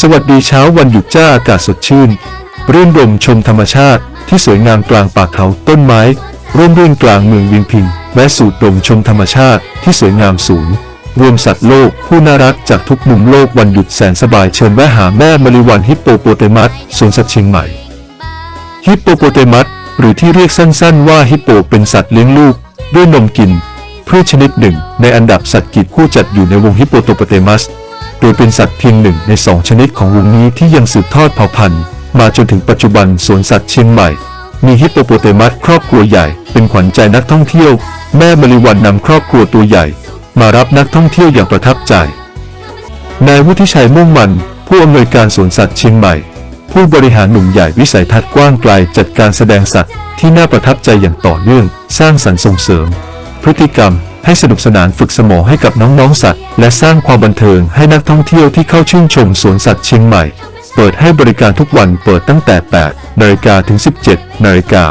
สวัสดีเช้าวันหยุดจ้าอากาศสดชื่นเรื่นรมชมธรรมชาติที่สวยงามกลางป่าเขาต้นไม้ ร่มรื่นกลางเมืองเวียงพิงแวะสูดดมชมธรรมชาติที่สวยงามสูง รวมสัตว์โลกผู้น่ารักจากทุกมุมโลกวันหยุดแสนสบายเชิญแวะหาแม่มะลิวันฮิปโปโปเตมัสสวนสัตว์เชียงใหม่ ฮิปโปโปเตมัสหรือที่เรียกสั้นๆ ว่าฮิปโปเป็นสัตว์เลี้ยงลูกด้วยนมกินพืชชนิดหนึ่งในอันดับสัตว์กีบคู่จัดอยู่ในวงฮิปโปโตโปเตมัส โดยเป็นสัตว์เพียงหนึ่งในสองชนิดของวงนี้ที่ยังสืบทอดเผ่าพันธุ์ มาจนถึงปัจจุบันสวนสัตว์เชียงใหม่ มีฮิปโปโปเตมัสครอบครัวใหญ่เป็นขวัญใจนักท่องเที่ยว แม่บริวันนำครอบครัวตัวใหญ่ มารับนักท่องเที่ยวอย่างประทับใจนายวุฒิชัยมุ่งมัน ผู้อำนวยการสวนสัตว์เชียงใหม่ ผู้บริหารหนุ่มใหญ่วิสัยทัศน์กว้างไกลจัดการแสดงสัตว์ที่น่าประทับใจอย่างต่อเนื่อง สร้างสรรค์ส่งเสริม พฤติกรรม ให้สนุกสนานฝึกสมองให้กับน้องๆสัตว์ และสร้างความบันเทิงให้นักท่องเที่ยวที่เข้าชื่นชมสวนสัตว์เชียงใหม่ เปิดให้บริการทุกวันเปิดตั้งแต่ 8 นาฬิกาถึง 17 นาฬิกา